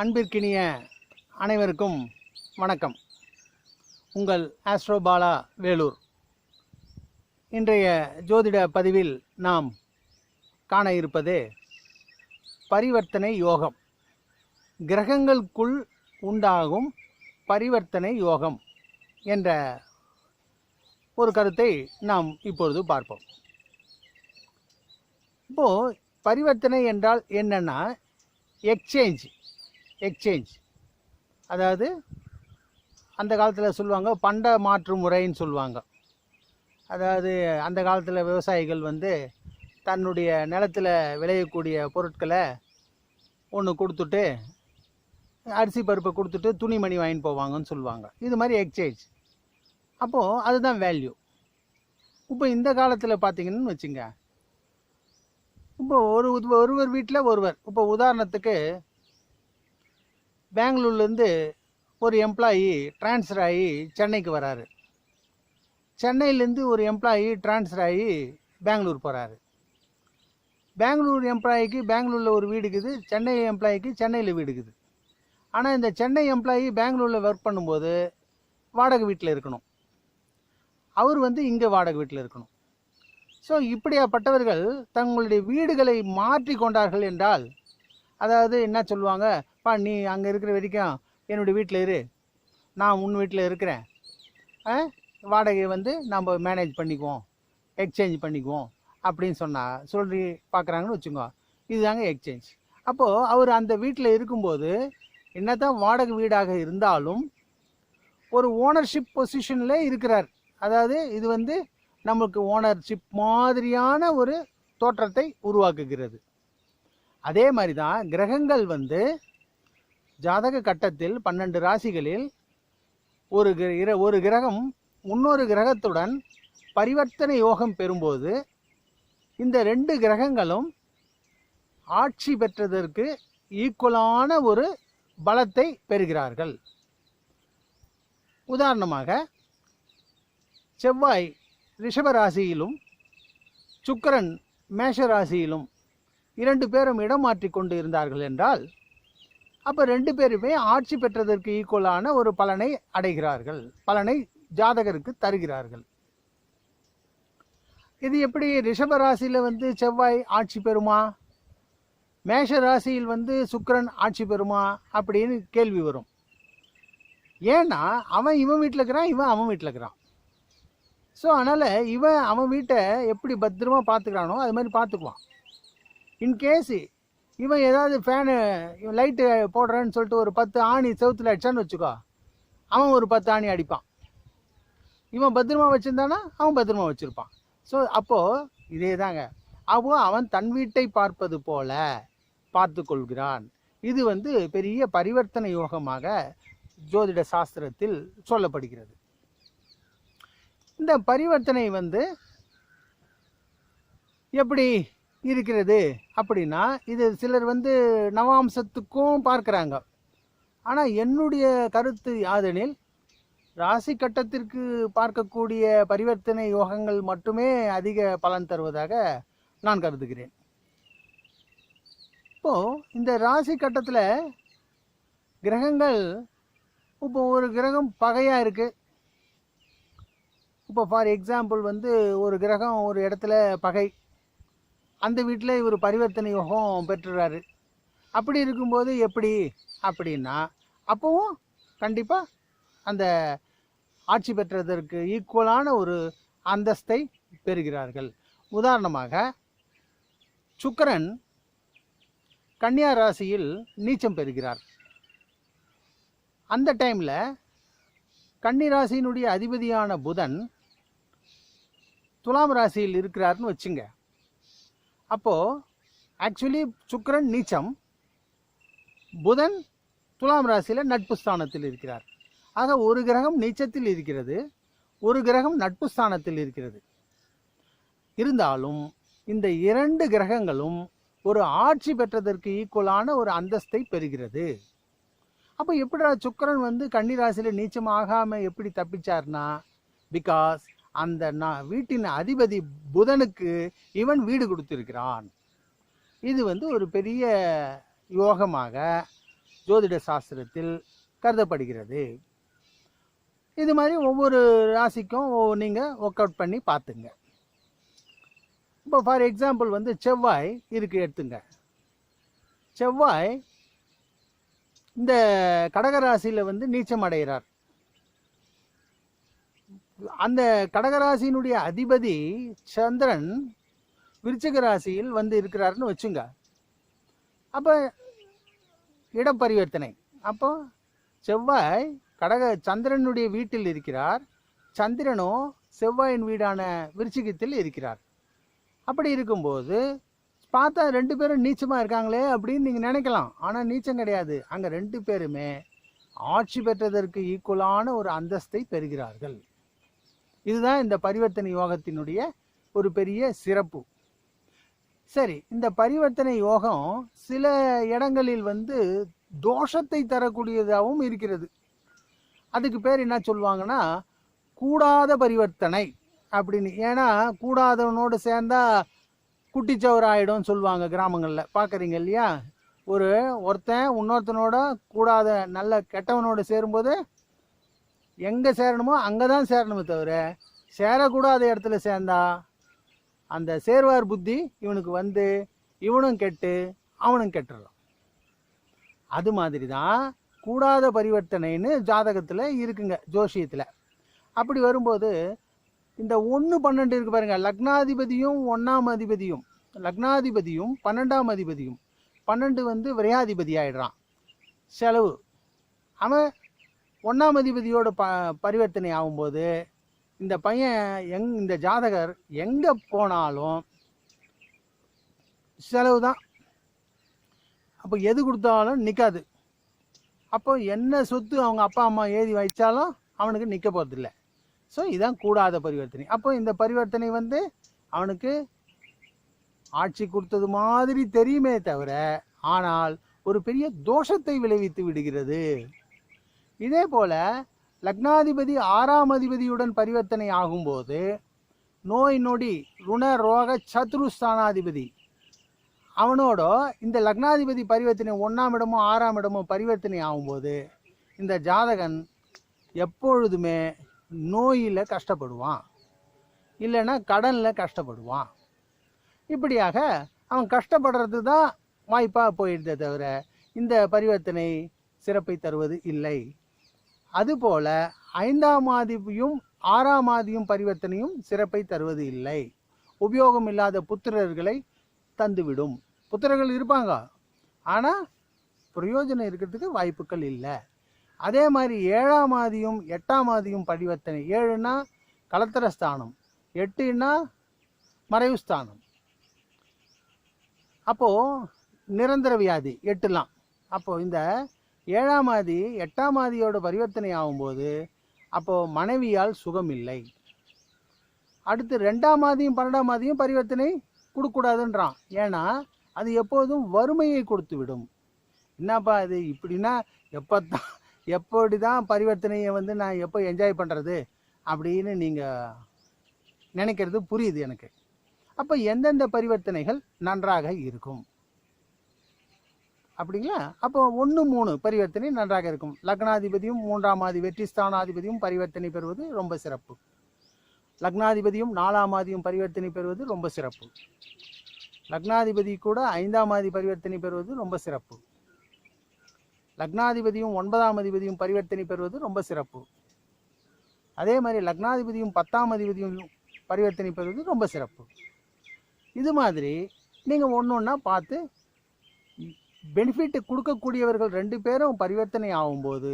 அன்பிற்கினிய அனைவருக்கும் வணக்கம். உங்கள் ஆஸ்ட்ரோபாலா வேலூர். இன்றைய ஜோதிட பதிவில் நாம் காண இருப்பது பரிவர்த்தனை யோகம். கிரகங்களுக்குள் உண்டாகும் பரிவர்த்தனை யோகம் என்ற ஒரு கருத்தை நாம் இப்பொழுது பார்ப்போம். இப்போது பரிவர்த்தனை என்றால் என்னென்னா எக்ஸ்சேஞ்ச். எக்ஸ்சேஞ்ச் அதாவது அந்த காலத்தில் சொல்லுவாங்க பண்ட மாற்று முறைன்னு சொல்லுவாங்க. அதாவது அந்த காலத்தில் விவசாயிகள் வந்து தன்னுடைய நிலத்தில் விளையக்கூடிய பொருட்களை ஒன்று கொடுத்துட்டு அரிசி பருப்பை கொடுத்துட்டு துணிமணி வாங்கிட்டு போவாங்கன்னு சொல்லுவாங்க. இது மாதிரி எக்ஸ்சேஞ்ச் அப்போது அதுதான் வேல்யூ இப்போ இந்த காலத்தில் பார்த்தீங்கன்னு வச்சுங்க. இப்போ ஒரு ஒருவர் வீட்டில் ஒருவர். இப்போ உதாரணத்துக்கு பெங்களூர்லேருந்து ஒரு எம்ப்ளாயி ட்ரான்ஸ்ஃபர் ஆகி சென்னைக்கு வராரு. சென்னையிலேருந்து ஒரு எம்ப்ளாயி ட்ரான்ஸ்ஃபர் ஆகி பெங்களூர் போகிறாரு பெங்களூர் எம்ப்ளாயிக்கு பெங்களூரில் ஒரு வீடு இருக்குது சென்னை எம்ப்ளாயிக்கு சென்னையில் வீடு இருக்குது. ஆனால் இந்த சென்னை எம்ப்ளாயி பெங்களூரில் ஒர்க் பண்ணும்போது வாடகை வீட்டில் இருக்கணும். அவர் வந்து இங்கே வாடகை வீட்டில் இருக்கணும். ஸோ இப்படியாப்பட்டவர்கள் தங்களுடைய வீடுகளை மாற்றி கொண்டார்கள் என்றால் அதாவது என்ன சொல்லுவாங்க? பா நீ அங்கே இருக்கிற வரைக்கும் என்னுடைய வீட்டில் இரு. நான் உன் வீட்டில் இருக்கிறேன். வாடகை வாடகையை வந்து நம்ம மேனேஜ் பண்ணிக்குவோம். எக்ஸ்சேஞ்ச் பண்ணிக்குவோம். அப்படின்னு சொன்னால் சொல்லி பார்க்குறாங்கன்னு வச்சுக்கோ. இதுதாங்க எக்ஸ்சேஞ்ச் அப்போது அவர் அந்த வீட்டில் இருக்கும்போது என்ன தான் வாடகை வீடாக இருந்தாலும் ஒரு ஓனர்ஷிப் பொசிஷனில் இருக்கிறார். அதாவது இது வந்து நமக்கு ஓனர்ஷிப் மாதிரியான ஒரு தோற்றத்தை உருவாக்குகிறது. அதே மாதிரி தான் கிரகங்கள் வந்து ஜாதக கட்டத்தில் பன்னெண்டு ராசிகளில் ஒரு கிர- இர- ஒரு கிரகம் இன்னொரு கிரகத்துடன் பரிவர்த்தனை யோகம் பெறும்போது இந்த ரெண்டு கிரகங்களும் ஆட்சி பெற்றதற்கு ஈக்குவலான ஒரு பலத்தை பெறுகிறார்கள். உதாரணமாக செவ்வாய் ரிஷபராசியிலும் ராசியிலும் மேஷராசியிலும் மேஷ ராசியிலும் இரண்டு பேரும் இடம் மாற்றிக்கொண்டு இருந்தார்கள் என்றால் அப்போ ரெண்டு பேருமே ஆட்சி பெற்றதற்கு ஈக்குவலான ஒரு பலனை அடைகிறார்கள். பலனை ஜாதகருக்கு தருகிறார்கள். இது எப்படி ரிஷபராசியில் வந்து செவ்வாய் ஆட்சி பெறுமா? மேஷ ராசியில் வந்து சுக்கரன் ஆட்சி பெறுமா? அப்படின்னு கேள்வி வரும். ஏன்னா அவன் இவன் வீட்டில் இருக்கிறான் இவன் அவன் வீட்டில் இருக்கிறான். ஸோ அதனால் இவன் அவன் வீட்டை எப்படி பத்திரமா பார்த்துக்கிறானோ அது மாதிரி பார்த்துக்குவான். இன்கேஸ் இவன் ஏதாவது ஃபேனு இவன் லைட்டு போடுறேன்னு சொல்லிட்டு ஒரு பத்து ஆணி செவுத்தில் அடிச்சான்னு வச்சுக்கோ. அவன் ஒரு பத்து ஆணி அடிப்பான். இவன் பத்திரமா வச்சுருந்தானா? அவன் பத்திரமா வச்சுருப்பான். ஸோ அப்போது இதே தாங்க அப்போ அவன் தன் வீட்டை பார்ப்பது போல பார்த்து கொள்கிறான். இது வந்து பெரிய பரிவர்த்தனை யோகமாக ஜோதிட சாஸ்திரத்தில் சொல்லப்படுகிறது. இந்த பரிவர்த்தனை வந்து எப்படி இருக்கிறது. அப்படின்னா இது சிலர் வந்து நவாம்சத்துக்கும் பார்க்குறாங்க. ஆனால் என்னுடைய கருத்து யாதெனில் ராசி கட்டத்திற்கு பார்க்கக்கூடிய பரிவர்த்தனை யோகங்கள் மட்டுமே அதிக பலன் தருவதாக நான் கருதுகிறேன். இப்போது இந்த ராசி கட்டத்தில் கிரகங்கள் இப்போ ஒரு கிரகம் பகையாக இருக்குது இப்போ ஃபார் எக்ஸாம்பிள் வந்து ஒரு கிரகம் ஒரு இடத்துல பகை. அந்த வீட்டில் இவர் பரிவர்த்தனை யோகம் பெற்றுறாரு. அப்படி இருக்கும்போது எப்படி? அப்படின்னா அப்போவும் கண்டிப்பாக அந்த ஆட்சி பெற்றதற்கு ஈக்குவலான ஒரு அந்தஸ்தை பெறுகிறார்கள். உதாரணமாக சுக்கரன் கன்னியா ராசியில் நீச்சம் பெறுகிறார். அந்த டைமில் கன்னி ராசியினுடைய அதிபதியான புதன் துலாம் ராசியில் இருக்கிறார்னு வச்சுங்க. அப்போது ஆக்சுவலி சுக்கரன் நீச்சம் புதன் துலாம் ராசியில் நட்பு ஸ்தானத்தில் இருக்கிறார். ஆக ஒரு கிரகம் நீச்சத்தில் இருக்கிறது ஒரு கிரகம் நட்பு ஸ்தானத்தில் இருக்கிறது. இருந்தாலும் இந்த இரண்டு கிரகங்களும் ஒரு ஆட்சி பெற்றதற்கு ஈக்குவலான ஒரு அந்தஸ்தை பெறுகிறது. அப்போ எப்படிடா சுக்கிரன் வந்து கன்னி ராசியில் நீச்சம் ஆகாமல் எப்படி தப்பிச்சார்னா பிகாஸ் அந்த நான் வீட்டின் அதிபதி புதனுக்கு இவன் வீடு கொடுத்திருக்கிறான். இது வந்து ஒரு பெரிய யோகமாக ஜோதிட சாஸ்திரத்தில் கருதப்படுகிறது. இது மாதிரி ஒவ்வொரு ராசிக்கும் நீங்கள் ஒர்க் அவுட் பண்ணி பார்த்துங்க. இப்போ ஃபார் எக்ஸாம்பிள் வந்து செவ்வாய் இருக்கு எடுத்துங்க. செவ்வாய் இந்த கடகராசியில் வந்து நீச்சம் அடைகிறார். அந்த கடகராசியினுடைய அதிபதி சந்திரன் விருச்சிக ராசியில் வந்து இருக்கிறாருன்னு வச்சுங்க. அப்போ இடப்பரிவர்த்தனை அப்போ செவ்வாய் கடக சந்திரனுடைய வீட்டில் இருக்கிறார். சந்திரனோ செவ்வாயின் வீடான விருச்சிகத்தில் இருக்கிறார். அப்படி இருக்கும்போது பார்த்தா ரெண்டு பேரும் நீச்சமாக இருக்காங்களே அப்படின்னு நீங்கள் நினைக்கலாம். ஆனால் நீச்சம் கிடையாது. அங்கே ரெண்டு பேருமே ஆட்சி பெற்றதற்கு ஈக்குவலான ஒரு அந்தஸ்தை பெறுகிறார்கள். இதுதான் இந்த பரிவர்த்தனை யோகத்தினுடைய ஒரு பெரிய சிறப்பு. சரி இந்த பரிவர்த்தனை யோகம் சில இடங்களில் வந்து தோஷத்தை தரக்கூடியதாகவும் இருக்கிறது. அதுக்கு பேர் என்ன சொல்லுவாங்கன்னா கூடாத பரிவர்த்தனை அப்படின்னு. ஏன்னா கூடாதவனோடு சேர்ந்தா குட்டிச்சவர் ஆகிடும் சொல்லுவாங்க கிராமங்களில். பார்க்குறீங்க இல்லையா? ஒரு ஒருத்தன் இன்னொருத்தனோட கூடாத நல்ல கெட்டவனோட சேரும்போது எங்கே சேரணுமோ அங்கே தான் சேரணுமே தவிர சேரக்கூடாத இடத்துல சேர்ந்தா அந்த சேர்வார் புத்தி இவனுக்கு வந்து இவனும் கெட்டு அவனும் கெட்டுறான் அது மாதிரி தான் கூடாத பரிவர்த்தனைன்னு ஜாதகத்தில் இருக்குங்க ஜோசியத்தில். அப்படி வரும்போது இந்த ஒன்று பன்னெண்டு இருக்கு பாருங்கள் லக்னாதிபதியும் ஒன்றாம் அதிபதியும் லக்னாதிபதியும் பன்னெண்டாம் அதிபதியும் பன்னெண்டு வந்து விரையாதிபதி ஆயிடுறான். செலவு. அவன் ஒன்றாம் அதிபதியோட ப பரிவர்த்தனை ஆகும்போது இந்த பையன் எங் இந்த ஜாதகர் எங்கே போனாலும் செலவு தான். அப்போ எது கொடுத்தாலும் நிற்காது அப்போ என்ன சொத்து அவங்க அப்பா அம்மா எழுதி வைச்சாலும் அவனுக்கு நிற்க போகிறதில்ல ஸோ இதான் கூடாத பரிவர்த்தனை. அப்போ இந்த பரிவர்த்தனை வந்து அவனுக்கு ஆட்சி கொடுத்தது மாதிரி தெரியுமே தவிர ஆனால் ஒரு பெரிய தோஷத்தை விளைவித்து விடுகிறது. இதே போல லக்னாதிபதி ஆறாம் அதிபதியுடன் பரிவர்த்தனை ஆகும்போது நோய் நொடி ருண ரோக சத்ருஸ்தானாதிபதி அவனோட இந்த லக்னாதிபதி பரிவர்த்தனை ஒன்றாம் இடமோ ஆறாம் இடமோ பரிவர்த்தனை ஆகும்போது இந்த ஜாதகன் எப்பொழுதுமே நோயில் கஷ்டப்படுவான். இல்லைன்னா கடனில் கஷ்டப்படுவான். இப்படியாக அவன் கஷ்டப்படுறது தான் வாய்ப்பாக போயிடுதே தவிர இந்த பரிவர்த்தனை சிறப்பை தருவது இல்லை. அதுபோல ஐந்தாம் ஆதியும் ஆறாம் ஆதியும் பரிவர்த்தனையும் சிறப்பை தருவது இல்லை. உபயோகம் இல்லாத புத்திரர்களை தந்துவிடும். புத்திரர்கள் இருப்பாங்க. ஆனால் பிரயோஜனம் இருக்கிறதுக்கு வாய்ப்புகள் இல்லை. அதே மாதிரி ஏழாம் ஆதியும் எட்டாம் ஆதியும் பரிவர்த்தனை ஏழுனா கலத்திரஸ்தானம் எட்டுன்னா மறைவு ஸ்தானம் அப்போது நிரந்தர வியாதி எட்டுலாம். அப்போது இந்த ஏழாம் ஆதி எட்டாம் ஆதியோட பரிவர்த்தனை ஆகும்போது அப்போது மனைவியால் சுகம் இல்லை அடுத்து ரெண்டாம் ஆதியும் பன்னெண்டாம் ஆதியும் பரிவர்த்தனை கொடுக்கூடாதுன்றான் ஏன்னா அது எப்போதும் வறுமையை கொடுத்து விடும் என்னப்பா அது? இப்படின்னா எப்போ தான் எப்படி தான் பரிவர்த்தனையை வந்து நான் எப்போ என்ஜாய் பண்ணுறது அப்படின்னு நீங்கள் நினைக்கிறது புரியுது எனக்கு. அப்போ எந்தெந்த பரிவர்த்தனைகள் நன்றாக இருக்கும்? அப்படிங்களா? அப்போ ஒன்று மூணு பரிவர்த்தனை நன்றாக இருக்கும். லக்னாதிபதியும் மூன்றாம் ஆதி வெற்றி ஸ்தானாதிபதியும் பரிவர்த்தனை பெறுவது ரொம்ப சிறப்பு. லக்னாதிபதியும் நாலாம் ஆதியும் பரிவர்த்தனை பெறுவது ரொம்ப சிறப்பு. லக்னாதிபதி கூட ஐந்தாம் ஆதி பரிவர்த்தனை பெறுவது ரொம்ப சிறப்பு. லக்னாதிபதியும் ஒன்பதாம் அதிபதியும் பரிவர்த்தனை பெறுவது ரொம்ப சிறப்பு. அதே மாதிரி லக்னாதிபதியும் பத்தாம் அதிபதியும் பரிவர்த்தனை பெறுவது ரொம்ப சிறப்பு. இது மாதிரி நீங்கள் ஒன்று ஒன்றா பார்த்து பெனிஃபிட் கொடுக்கக்கூடியவர்கள் ரெண்டு பேரும் பரிவர்த்தனை ஆகும்போது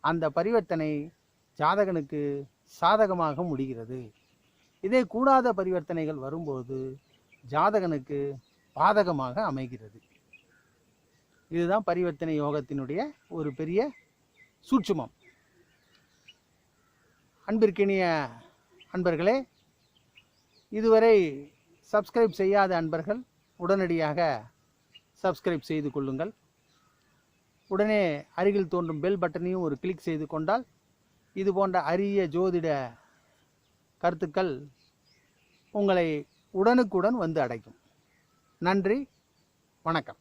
அந்த பரிவர்த்தனை ஜாதகனுக்கு சாதகமாக முடிகிறது. இதே கூடாத பரிவர்த்தனைகள் வரும்போது ஜாதகனுக்கு பாதகமாக அமைகிறது. இதுதான் பரிவர்த்தனை யோகத்தினுடைய ஒரு பெரிய சூட்சுமம். அன்பிற்கினிய அன்பர்களே இதுவரை சப்ஸ்கிரைப் செய்யாத அன்பர்கள் உடனடியாக சப்ஸ்கிரைப் செய்து கொள்ளுங்கள். உடனே அருகில் தோன்றும் பெல் பட்டனையும் ஒரு கிளிக் செய்து கொண்டால் இது போன்ற அரிய ஜோதிட கருத்துக்கள் உங்களை உடனுக்குடன் வந்து அடைக்கும். நன்றி வணக்கம்.